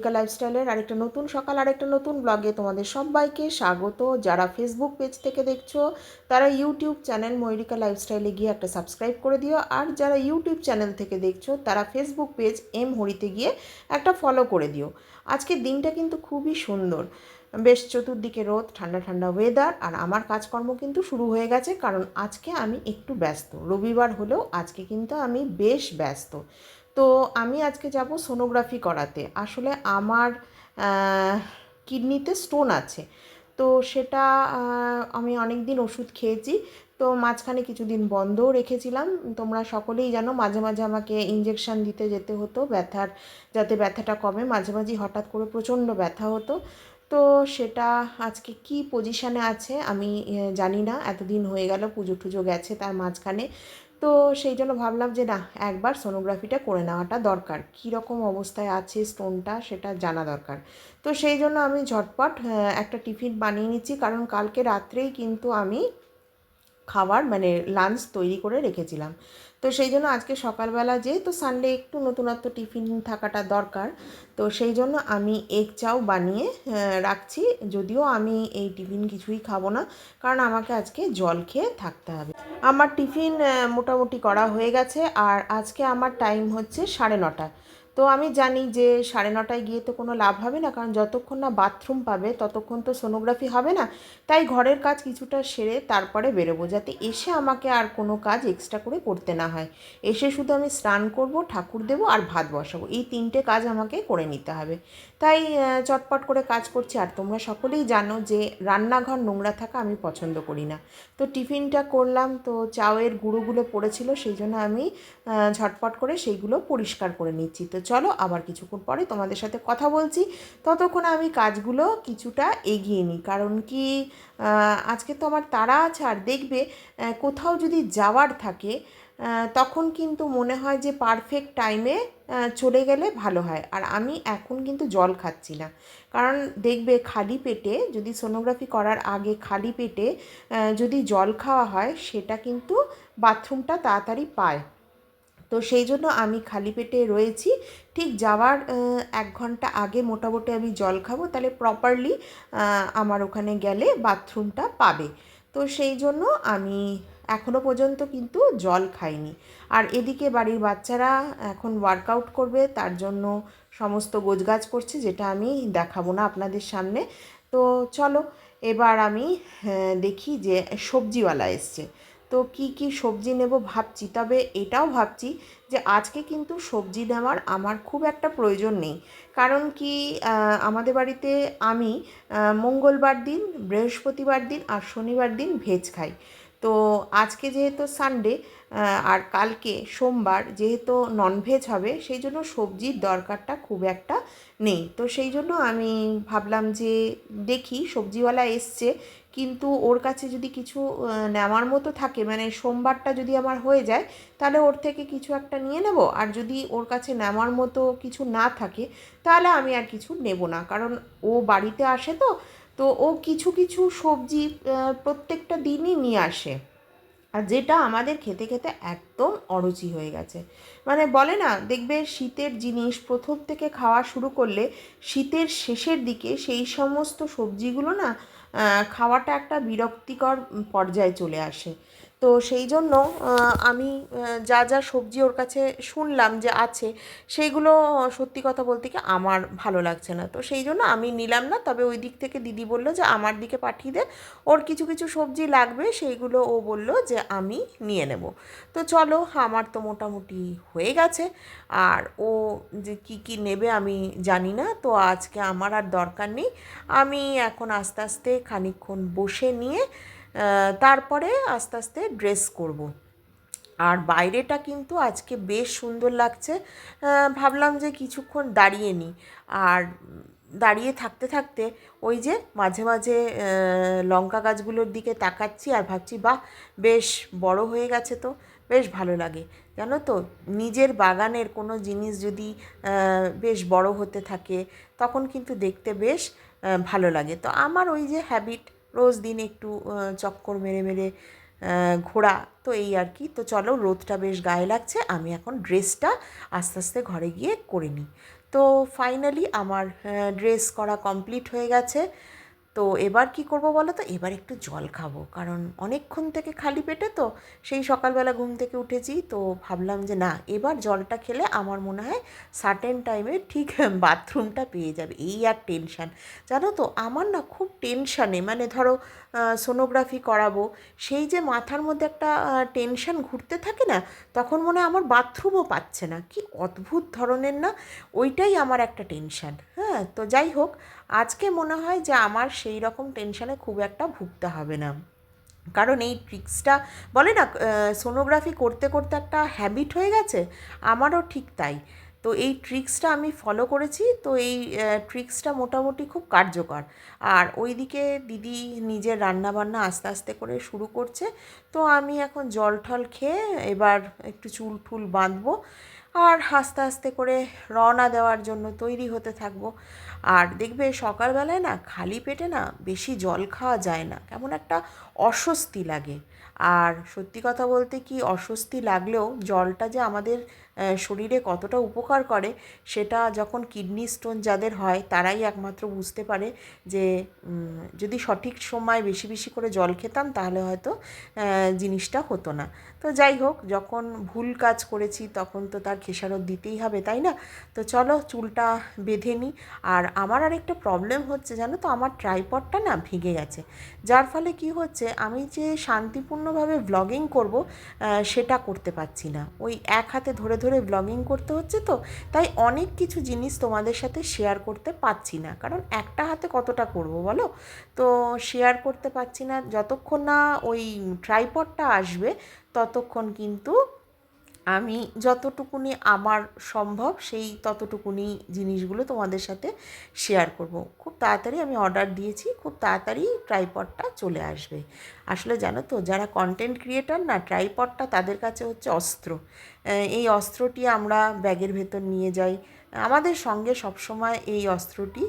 মরিকা লাইফস্টাইলের আরেকটা নতুন সকাল, আরেকটা নতুন ব্লগে তোমাদের সবাইকে স্বাগত। যারা ফেসবুক পেজ থেকে দেখছ, তারা ইউটিউব চ্যানেল ময়ূরিকা লাইফস্টাইলে গিয়ে একটা সাবস্ক্রাইব করে দিও। আর যারা ইউটিউব চ্যানেল থেকে দেখছ, তারা ফেসবুক পেজ এম হরিতে গিয়ে একটা ফলো করে দিও। আজকের দিনটা কিন্তু খুবই সুন্দর। বেশ চতুর্দিকে রোদ, ঠান্ডা ঠান্ডা ওয়েদার আর আমার কাজকর্ম কিন্তু শুরু হয়ে গেছে, কারণ আজকে আমি একটু ব্যস্ত। রবিবার হলেও আজকে কিন্তু আমি বেশ ব্যস্ত। তো আমি আজকে যাব সোনোগ্রাফি করাতে। আসলে আমার কিডনিতে স্টোন আছে। তো সেটা আমি অনেক দিন ওষুধ খেয়েছি। তো মাঝখানে কিছুদিন বন্ধও রেখেছিলাম। তোমরা সকলেই জানো, মাঝে মাঝে আমাকে ইঞ্জেকশন দিতে যেতে হতো। ব্যথার, যাতে ব্যথাটা কমে, মাঝে মাঝে হঠাৎ করে প্রচণ্ড ব্যথা হতো। তো সেটা আজকে কি পজিশানে আছে আমি জানি না। এতদিন হয়ে গেল পুজো টুজো গেছে তার মাঝখানে। তো সেই জন্য ভাবলাম যে না, একবার সোনোগ্রাফিটা করে নেওয়াটা দরকার। কীরকম অবস্থায় আছে স্টোনটা সেটা জানা দরকার। তো সেই জন্য আমি ঝটপট একটা টিফিন বানিয়ে নিচ্ছি। কারণ কালকে রাত্রেই কিন্তু আমি খাবার মানে লাঞ্চ তৈরি করে রেখেছিলাম। তো সেই জন্য আজকে সকালবেলা যেহেতু সানডে একটু নতুনত্ব টিফিন থাকাটা দরকার। তো সেই জন্য আমি এগ চাও বানিয়ে রাখছি। যদিও আমি এই টিফিন কিছুই খাব না, কারণ আমাকে আজকে জল খেয়ে থাকতে হবে। আমার টিফিন মোটামুটি করা হয়ে গেছে। আর আজকে আমার টাইম হচ্ছে সাড়ে নটা তো আমি জানি যে সাড়ে নটায় গিয়ে তো কোনো লাভ হবে না, কারণ যতক্ষণ না বাথরুম পাবে ততক্ষণ তো সোনোগ্রাফি হবে না। তাই ঘরের কাজ কিছুটা সেরে তারপরে বেরোবো, যাতে এসে আমাকে আর কোনো কাজ এক্সট্রা করে করতে না হয়। এসে শুধু আমি স্নান করব, ঠাকুর দেবো আর ভাত বসাবো, এই তিনটে কাজ আমাকে করে নিতে হবে। তাই চটপট করে কাজ করছি, আর তোমরা সকলেই জানো যে রান্নাঘর নোংরা থাকা আমি পছন্দ করি না। তো টিফিনটা করলাম, তো চাউয়ের গুঁড়োগুলো পড়েছিল, সেই জন্য আমি ঝটপট করে সেইগুলো পরিষ্কার করে নিচ্ছি। তো চলো আবার কিছুক্ষণ পরে তোমাদের সাথে কথা বলছি। ততক্ষণ আমি কাজগুলো কিছুটা এগিয়ে নিই। কারণ কি আজকে তো আমার তাড়া আছে। আর দেখবে কোথাও যদি যাওয়ার থাকে তখন কিন্তু মনে হয় যে পারফেক্ট টাইমে চলে গেলে ভালো হয়। আর আমি এখন কিন্তু জল খাচ্ছি না। কারণ দেখবে খালি পেটে, যদি সোনোগ্রাফি করার আগে খালি পেটে যদি জল খাওয়া হয়, সেটা কিন্তু বাথরুমটা তাড়াতাড়ি পায়। তো সেই জন্য আমি খালি পেটে রয়েছি। ঠিক যাওয়ার এক ঘণ্টা আগে মোটামুটি আমি জল খাব, তাহলে প্রপারলি আমার ওখানে গেলে বাথরুমটা পাবে। তো সেই জন্য আমি এখনও পর্যন্ত কিন্তু জল খাইনি। আর এদিকে বাড়ির বাচ্চারা এখন ওয়ার্কআউট করবে, তার জন্য সমস্ত গোছগাছ করছে, যেটা আমি দেখাবো না আপনাদের সামনে। তো চলো, এবার আমি দেখি যে সবজিওয়ালা এসছে। তো কি কি সবজি নেব ভাবছি। তবে এটাও ভাবছি যে আজকে কিন্তু সবজি নেওয়ার আমার খুব একটা প্রয়োজন নেই। কারণ কি আমাদের বাড়িতে আমি মঙ্গলবার দিন, বৃহস্পতিবার দিন আর শনিবার দিন ভেজ খাই। তো আজকে যেহেতু সানডে আর কালকে সোমবার যেহেতু ননভেজ হবে, সেই জন্য সবজির দরকারটা খুব একটা নেই। তো সেই জন্য আমি ভাবলাম যে দেখি, সবজিওয়ালা এসছে, কিন্তু ওর কাছে যদি কিছু নেওয়ার মতো থাকে মানে সোমবারটা যদি আমার হয়ে যায়, তাহলে ওর থেকে কিছু একটা নিয়ে নেব। আর যদি ওর কাছে নেওয়ার মতো কিছু না থাকে, তাহলে আমি আর কিছু নেব না। কারণ ও বাড়িতে আসে তো তো ও কিছু কিছু সবজি প্রত্যেকটা দিনই নিয়ে আসে। আর যেটা আমাদের খেতে খেতে একদম অরুচি হয়ে গেছে। মানে বলে না, দেখবে শীতের জিনিস, প্রথম থেকে খাওয়া শুরু করলে শীতের শেষের দিকে সেই সমস্ত সবজিগুলো না খাওয়াটা একটা বিরক্তিকর পর্যায়ে চলে আসে। তো সেই জন্য আমি যা যা সবজি ওর কাছে শুনলাম যে আছে, সেইগুলো সত্যি কথা বলতে কি আমার ভালো লাগছে না। তো সেই জন্য আমি নিলাম না, তবে ওই দিক থেকে দিদি বলল যে আমার দিকে পাঠিয়ে দে, ওর কিছু কিছু সবজি লাগবে, সেইগুলো ও বলল যে আমি নিয়ে নেব। তো চলো, আমার তো মোটামুটি হয়ে গেছে, আর ও যে কি কি নেবে আমি জানি না, তো আজকে আমার আর দরকার নেই। আমি এখন আস্তে আস্তে খানিকক্ষণ বসে নিয়ে তারপরে আস্তে আস্তে ড্রেস করব। আর বাইরেটা কিন্তু আজকে বেশ সুন্দর লাগছে। ভাবলাম যে কিছুক্ষণ দাঁড়িয়ে নিই। আর দাঁড়িয়ে থাকতে থাকতে ওই যে মাঝে মাঝে লঙ্কা গাছগুলোর দিকে তাকাচ্ছি আর ভাবছি, বাহ, বেশ বড় হয়ে গেছে তো, বেশ ভালো লাগে। জানো তো, নিজের বাগানের কোনো জিনিস যদি বেশ বড় হতে থাকে, তখন কিন্তু দেখতে বেশ ভালো লাগে। তো আমার ওই যে হ্যাবিট রোজ দিন একটু চক্কর মেরে মেরে ঘোরা। তো এই আর কি। তো চলো, রোদটা বেশ গায়ে লাগছে। আমি এখন ড্রেসটা আস্তে আস্তে ঘরে গিয়ে করে নিই। তো ফাইনালি আমার ড্রেস করা কমপ্লিট হয়ে গেছে। তো এবার কি করব বলো তো? এবার একটু জল খাব। কারণ অনেকক্ষণ থেকে খালি পেটে তো, সেই সকালবেলা ঘুম থেকে উঠেছি। তো ভাবলাম যে না, এবার জলটা খেলে আমার মনে হয় সার্টেন টাইমে ঠিক বাথরুমটা পেয়ে যাবে। এই আর টেনশান জানো তো, আমার না খুব টেনশানে মানে ধরো সোনোগ্রাফি করাবো, সেই যে মাথার মধ্যে একটা টেনশান ঘুরতে থাকে না, তখন মনে হয় আমার বাথরুমও পাচ্ছে না। কি অদ্ভুত ধরনের না, ওইটাই আমার একটা টেনশান হ্যাঁ তো যাই হোক আজকে মনে হয় যে আমার সেই রকম টেনশানে খুব একটা ভুগতে হবে না। কারণ এই ট্রিক্সটা বলে না সোনোগ্রাফি করতে করতে একটা হ্যাবিট হয়ে গেছে, আমারও ঠিক তাই। তো এই ট্রিক্সটা আমি ফলো করেছি, তো এই ট্রিক্সটা মোটামুটি খুব কার্যকর। আর ওইদিকে দিদি নিজের রান্নাবান্না আস্তে আস্তে করে শুরু করছে, তো আমি এখন জল ঠল খেয়ে এবার একটু চুল টুল বাঁধবো আর আস্তে আস্তে করে রওনা দেওয়ার জন্য তৈরি হতে থাকব। আর দেখবে সকালবেলায় না খালি পেটে না বেশি জল খাওয়া যায় না, কেমন একটা অস্বস্তি লাগে। আর সত্যি কথা বলতে কি অস্বস্তি লাগলেও জলটা যে আমাদের শরীরে কতটা উপকার করে সেটা যখন কিডনি স্টোন যাদের হয় তারাই একমাত্র বুঝতে পারে যে যদি সঠিক সময় বেশি বেশি করে জল খেতাম তাহলে হয়তো জিনিসটা হতো না। তো যাই হোক, যখন ভুল কাজ করেছি তখন তো তার খেসারত দিতেই হবে, তাই না? তো চলো চুলটা বেঁধে নিই। আর আমার আরেকটা প্রবলেম হচ্ছে, জানো তো, আমার ট্রাইপডটা না ভেঙে গেছে। যার ফলে কি হচ্ছে, আমি যে শান্তিপূর্ণভাবে ব্লগিং করব সেটা করতে পারছি না। ওই এক হাতে ধরে ধরে ব্লগিং করতে হচ্ছে তো, তাই অনেক কিছু জিনিস তোমাদের সাথে শেয়ার করতে পারছি না। কারণ একটা হাতে কতটা করব বলো? তো শেয়ার করতে পারছি না। যতক্ষণ না ওই ট্রাইপডটা আসবে, ততক্ষণ কিন্তু আমি যতটুকুনি আমার সম্ভব সেই ততটুকুনি জিনিসগুলো তোমাদের সাথে শেয়ার করব। খুব তাড়াতাড়ি আমি অর্ডার দিয়েছি, খুব তাড়াতাড়ি ট্রাইপডটা চলে আসবে। আসলে জানো তো, যারা কন্টেন্ট ক্রিয়েটার না ট্রাইপডটা তাদের কাছে হচ্ছে অস্ত্র। এই অস্ত্রটি আমরা ব্যাগের ভেতর নিয়ে যাই। আমাদের সঙ্গে সবসময় এই অস্ত্রটি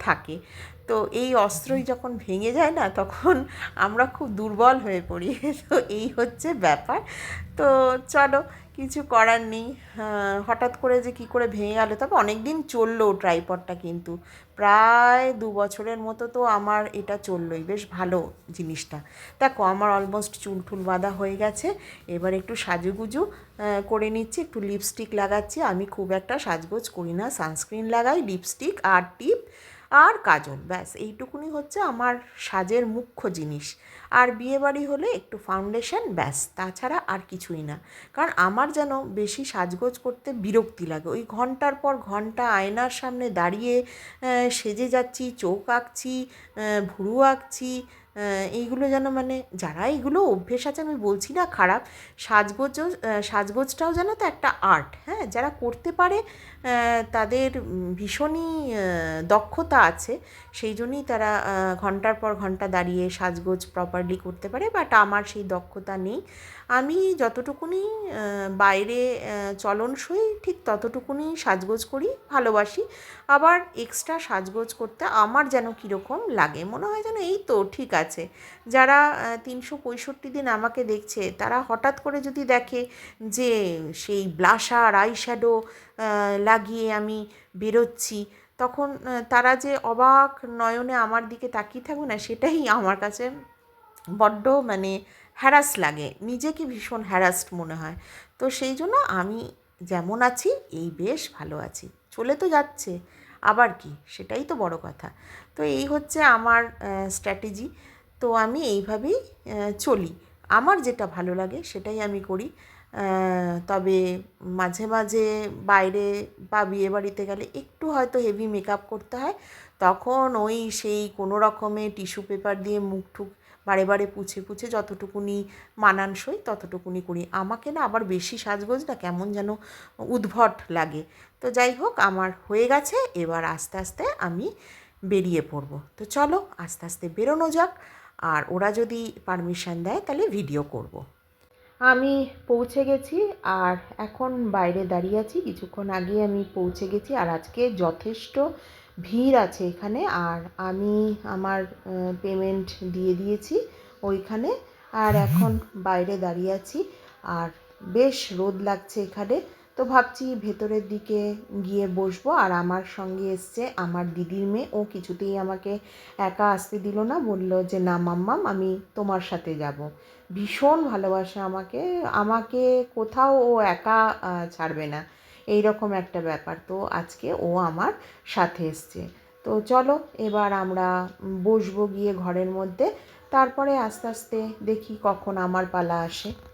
থাকে। তো এই অস্ত্রই যখন ভেঙে যায় না, তখন আমরা খুব দুর্বল হয়ে পড়ি। তো এই হচ্ছে ব্যাপার। তো চলো, কিছু করার নেই। হঠাৎ করে যে কি করে ভেঙে গেলো, তবে অনেক দিন চলল ট্রাইপডটা কিন্তু। প্রায় দু বছরের মতো তো আমার এটা চললোই। বেশ ভালো জিনিসটা। দেখো, আমার অলমোস্ট চুল টুল বাঁধা হয়ে গেছে। এবার একটু সাজুগুজু করে নিচ্ছি। একটু লিপস্টিক লাগাচ্ছি। আমি খুব একটা সাজগোজ করি না। সানস্ক্রিন লাগাই লিপস্টিক আর টিপ আর কাজল, ব্যাস, এইটুকুনি হচ্ছে আমার সাজের মুখ্য জিনিস। আর বিয়েবাড়ি হলে একটু ফাউন্ডেশন ব্যাস, তাছাড়া আর কিছুই না। কারণ আমার যেন বেশি সাজগোজ করতে বিরক্তি লাগে। ওই ঘণ্টার পর ঘণ্টা আয়নার সামনে দাঁড়িয়ে সেজে যাচ্ছি, চোখ আঁকছি ভুরু আঁকছি এইগুলো যেন মানে যারা এইগুলো অভ্যেস আছে, আমি বলছি না খারাপ সাজগোজও সাজগোজটাও যেন তো একটা আর্ট হ্যাঁ? যারা করতে পারে তাদের ভীষণই দক্ষতা আছে, সেই জন্যই তারা ঘণ্টার পর ঘণ্টা দাঁড়িয়ে সাজগোজ প্রপারলি করতে পারে বাট আমার সেই দক্ষতা নেই। আমি যতটুকুনি বাইরে চলনসই ঠিক ততটুকুনি সাজগোজ করি, ভালোবাসি। আবার এক্সট্রা সাজগোজ করতে আমার যেন কীরকম লাগে, মনে হয় যেন এই তো, ঠিক আছে। যারা তিনশো পঁয়ষট্টি দিন আমাকে দেখছে, তারা হঠাৎ করে যদি দেখে যে সেই ব্লাশার আইশ্যাডো লাগিয়ে আমি বেরোচ্ছি, তখন তারা যে অবাক নয়নে আমার দিকে তাকিয়ে থাকবে না, সেটাই আমার কাছে বড্ড মানে হ্যারাস লাগে। নিজেকে ভীষণ হ্যারাসড মনে হয়। তো সেই জন্য আমি যেমন আছি, এই বেশ ভালো আছি। চলে তো যাচ্ছে, আবার কি? সেটাই তো বড় কথা। তো এই হচ্ছে আমার স্ট্র্যাটেজি তো আমি এইভাবেই চলি। আমার যেটা ভালো লাগে সেটাই আমি করি। তবে মাঝে মাঝে বাইরে বা বিয়েবাড়িতে গেলে একটু হয়তো হেভি মেকআপ করতে হয়। তখন ওই সেই কোনো রকমে টিস্যু পেপার দিয়ে মুখ ঠুক বারে বারে পুছে পুছে যতটুকুনি মানানসই ততটুকুনি করি। আমাকে না আবার বেশি সাজগোজ না কেমন যেন উদ্ভট লাগে। তো যাই হোক, আমার হয়ে গেছে। এবার আস্তে আস্তে আমি বেরিয়ে পড়ব। তো চলো আস্তে আস্তে বেরোনো যাক। আর ওরা যদি পারমিশন দেয়, তাহলে ভিডিও করব। আমি পৌঁছে গেছি আর এখন বাইরে দাঁড়িয়ে আছি। কিছুক্ষণ আগে আমি পৌঁছে গেছি আর আজকে যথেষ্ট ভিড় আছে এখানে আর আমি আমার পেমেন্ট দিয়ে দিয়েছি ওইখানে। আর এখন বাইরে দাঁড়িয়ে আছি আর বেশ রোদ লাগছে এখানে। তো ভাবছি ভেতরের দিকে গিয়ে বসবো আর আমার সঙ্গে এসছে আমার দিদির মেয়ে। ও কিছুতেই আমাকে একা আসতে দিল না, বলল যে, না মাম্মাম, আমি তোমার সাথে যাব। ভীষণ ভালোবাসে আমাকে। আমাকে কোথাও ও একা ছাড়বে না। এই রকম একটা ব্যাপার। তো আজকে ও আমার সাথে এসছে। তো চলো, এবার আমরা বসবো গিয়ে ঘরের মধ্যে। তারপরে আস্তে আস্তে দেখি কখন আমার পালা আসে।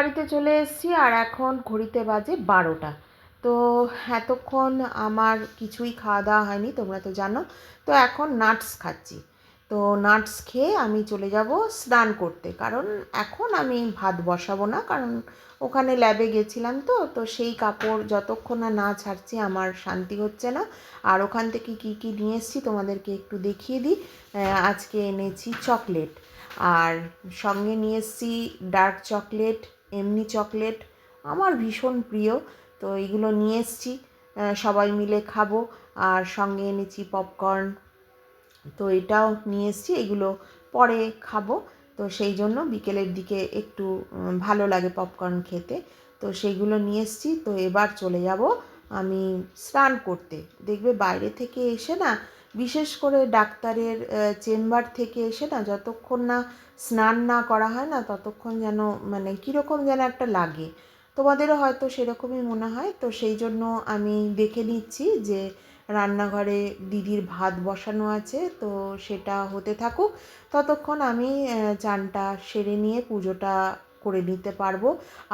বাড়িতে চলে এসেছি আর এখন ঘড়িতে বাজে বারোটা। তো এতক্ষণ আমার কিছুই খাওয়া দাওয়া হয়নি, তোমরা তো জানো। তো এখন নাটস খাচ্ছি। তো নাটস খেয়ে আমি চলে যাব স্নান করতে। কারণ এখন আমি ভাত বসাবো না, কারণ ওখানে ল্যাবে গেছিলাম তো তো সেই কাপড় যতক্ষণ না না ছাড়ছি আমার শান্তি হচ্ছে না। আর ওখান থেকে কি কি নিয়ে এসেছি তোমাদেরকে একটু দেখিয়ে দিই। আজকে এনেছি চকলেট। আর সঙ্গে নিয়ে এসেছি ডার্ক চকলেট এমনি চকলেট আমার ভীষণ প্রিয়। তো এগুলো নিয়ে এসেছি সবাই মিলে খাব আর সঙ্গে এনেছি পপকর্ন তো এটাও নিয়ে এসেছি, এগুলো পরে খাব। তো সেই জন্য বিকেলের দিকে একটু ভালো লাগে পপকর্ন খেতে। তো সেইগুলো নিয়ে এসেছি, তো এবার চলে যাব আমি স্নান করতে। দেখবে বাইরে থেকে এসে না বিশেষ করে ডাক্তারের চেম্বার থেকে এসে না যতক্ষণ না স্নান না করা হয় না ততক্ষণ যেন মানে কীরকম যেন একটা লাগে। তোমাদেরও হয়তো সেরকমই মনে হয়, তো সেই জন্য আমি দেখে নিচ্ছি যে রান্নাঘরে দিদির ভাত বসানো আছে, তো সেটা হতে থাকুক। ততক্ষণ আমি চানটা সেরে নিয়ে পুজোটা করে নিতে পারব।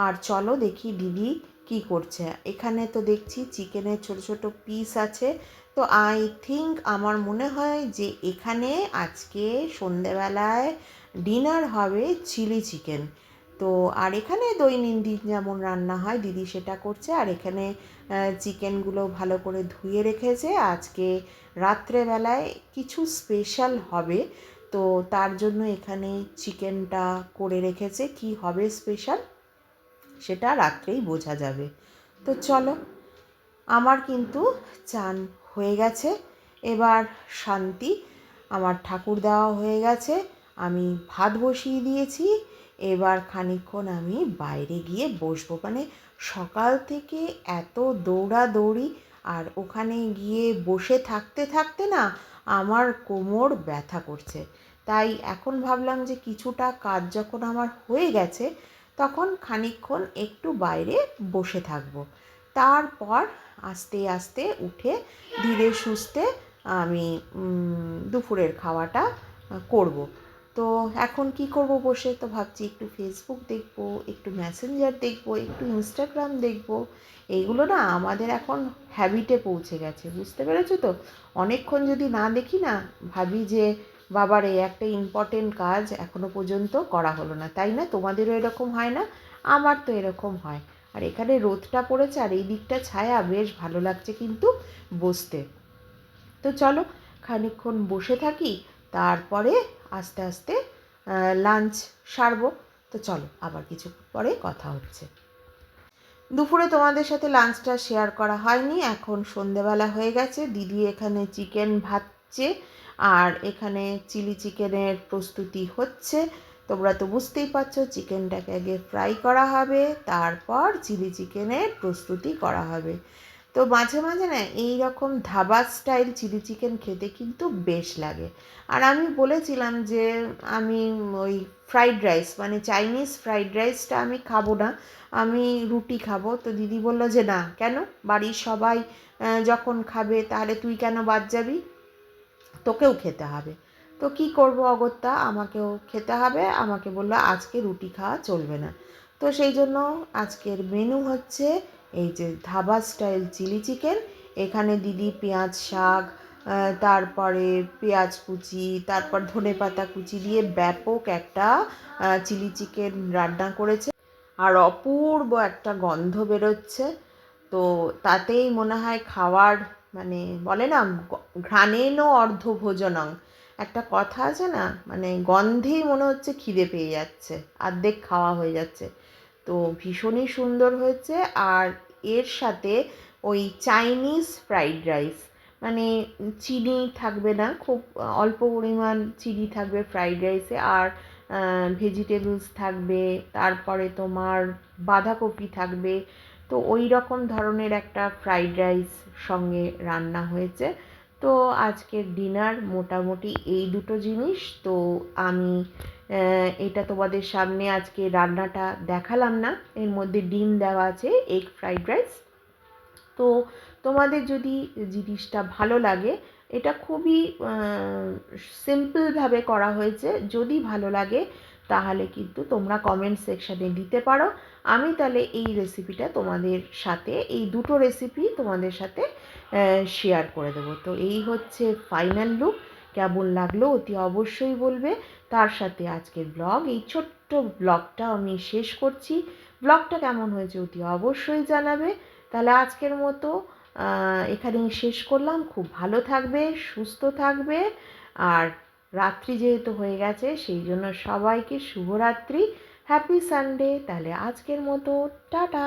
আর চলো দেখি দিদি কি করছে। এখানে তো দেখছি চিকেনের ছোট ছোট পিস আছে তো আই থিঙ্ক আমার মনে হয় যে এখানে আজকে সন্ধেবেলায় ডিনার হবে চিলি চিকেন তো আর এখানে দৈনন্দিন যেমন রান্না হয়, দিদি সেটা করছে। আর এখানে চিকেনগুলো ভালো করে ধুয়ে রেখেছে। আজকে রাত্রেবেলায় কিছু স্পেশাল হবে। তো তার জন্য এখানে চিকেনটা করে রেখেছে। কি হবে স্পেশাল সেটা রাত্রেই বোঝা যাবে। তো চলো, আমার কিন্তু চান হয়ে গেছে। এবার শান্তি, আমার ঠাকুর দেওয়া হয়ে গেছে। আমি ভাত বসিয়ে দিয়েছি। এবার খানিকক্ষণ আমি বাইরে গিয়ে বসবো। মানে সকাল থেকে এত দৌড়াদৌড়ি আর ওখানে গিয়ে বসে থাকতে থাকতে না আমার কোমর ব্যথা করছে। তাই এখন ভাবলাম যে কিছুটা কাজ যখন আমার হয়ে গেছে, তখন খানিকক্ষণ একটু বাইরে বসে থাকব। তারপর আস্তে আস্তে উঠে ধীরে সুস্থে আমি দুপুরের খাওয়াটা করব। তো এখন কি করব বসে? তো ভাবছি একটু ফেসবুক দেখব, একটু মেসেঞ্জার দেখব, একটু ইনস্টাগ্রাম দেখব। এইগুলো না আমাদের এখন হ্যাবিটে পৌঁছে গেছে, বুঝতে পেরেছ তো? অনেকক্ষণ যদি না দেখি না, ভাবি যে, বাবার এই একটা ইম্পর্টেন্ট কাজ এখনও পর্যন্ত করা হলো না। তাই না? তোমাদেরও এরকম হয় না আমার তো এরকম হয়। আর এখানে রোদটা পড়েছে আর এই দিকটা ছায়া, বেশ ভালো লাগছে কিন্তু বসতে। তো চলো খানিকক্ষণ বসে থাকি, তারপরে আস্তে আস্তে লাঞ্চ সারবো। তো চলো, আবার কিছু পরে কথা হচ্ছে। দুপুরে তোমাদের সাথে লাঞ্চটা শেয়ার করা হয়নি, এখন সন্ধেবেলা হয়ে গেছে। দিদি এখানে চিকেন ভাজছে, আর এখানে চিলি চিকেনের প্রস্তুতি হচ্ছে। তোমরা তো বুঝতেই পারছ, চিকেনটাকে আগে ফ্রাই করা হবে, তারপর চিলি চিকেনের প্রস্তুতি করা হবে। তো মাঝে মাঝে না এই রকম ধাবা স্টাইল চিলি চিকেন খেতে কিন্তু বেশ লাগে। আর আমি বলেছিলাম যে, আমি ওই ফ্রাইড রাইস মানে চাইনিজ ফ্রাইড রাইসটা আমি খাব না, আমি রুটি খাব। তো দিদি বলল যে, না, কেন? বাড়ির সবাই যখন খাবে, তাহলে তুই কেন বাদ যাবি? তোকেও খেতে হবে। তো কি করব অগত্যা? আমাকেও খেতে হবে। আমাকে বলল, আজকে রুটি খাওয়া চলবে না। তো সেই জন্য আজকের মেনু হচ্ছে এই যে ধাবা স্টাইল চিলি চিকেন এখানে দিদি পেঁয়াজ শাক তারপরে পেঁয়াজ কুচি, তারপর ধনে পাতা কুচি দিয়ে ব্যাপক একটা চিলি চিকেন রান্না করেছে। আর অপূর্ব একটা গন্ধ বেরোচ্ছে। তো তাতেই মনে হয় খাওয়ার মানে বলে না গ- ঘ্রাণেন অর্ধভোজনং। একটা কথা আছে না মানে গন্ধেই মনে হচ্ছে খিদে পেয়ে যাচ্ছে, অর্ধেক খাওয়া হয়ে যাচ্ছে। তো ভীষণই সুন্দর হয়েছে আর এর সাথে ওই চাইনিজ ফ্রাইড রাইস মানে চিনি থাকবে না, খুব অল্প পরিমাণ চিনি থাকবে ফ্রাইড রাইসে আর ভেজিটেবলস থাকবে, তারপরে তোমার বাঁধাকপি থাকবে। তো ওই রকম ধরনের একটা ফ্রাইড রাইস সঙ্গে রান্না হয়েছে। তো আজকের ডিনার মোটামুটি এই দুটো জিনিস। তো আমি এটা তোমাদের সামনে আজকে রান্নাটা দেখালাম না। এর মধ্যে ডিম দেওয়া আছে এগ ফ্রাইড রাইস তো তোমাদের যদি জিনিসটা ভালো লাগে, এটা খুবই সিম্পলভাবে করা হয়েছে। যদি ভালো লাগে, তাহলে কিন্তু তোমরা কমেন্ট সেকশানে দিতে পারো। আমি তাহলে এই রেসিপিটা তোমাদের সাথে, এই দুটো রেসিপি তোমাদের সাথে শেয়ার করে দেবো। তো এই হচ্ছে ফাইনাল লুক কেমন লাগল অতি অবশ্যই বলবে। তার সাথে আজকের ব্লগ এই ছোট্ট ব্লগটা আমি শেষ করছি। ব্লগটা কেমন হয়েছে অতি অবশ্যই জানাবে। তাহলে আজকের মতো এখানেই শেষ করলাম। খুব ভালো থাকবে, সুস্থ থাকবে। আর রাত্রি যেহেতু হয়ে গেছে, সেই জন্য সবাইকে শুভরাত্রি। হ্যাপি সানডে তাহলে আজকের মতো, টাটা।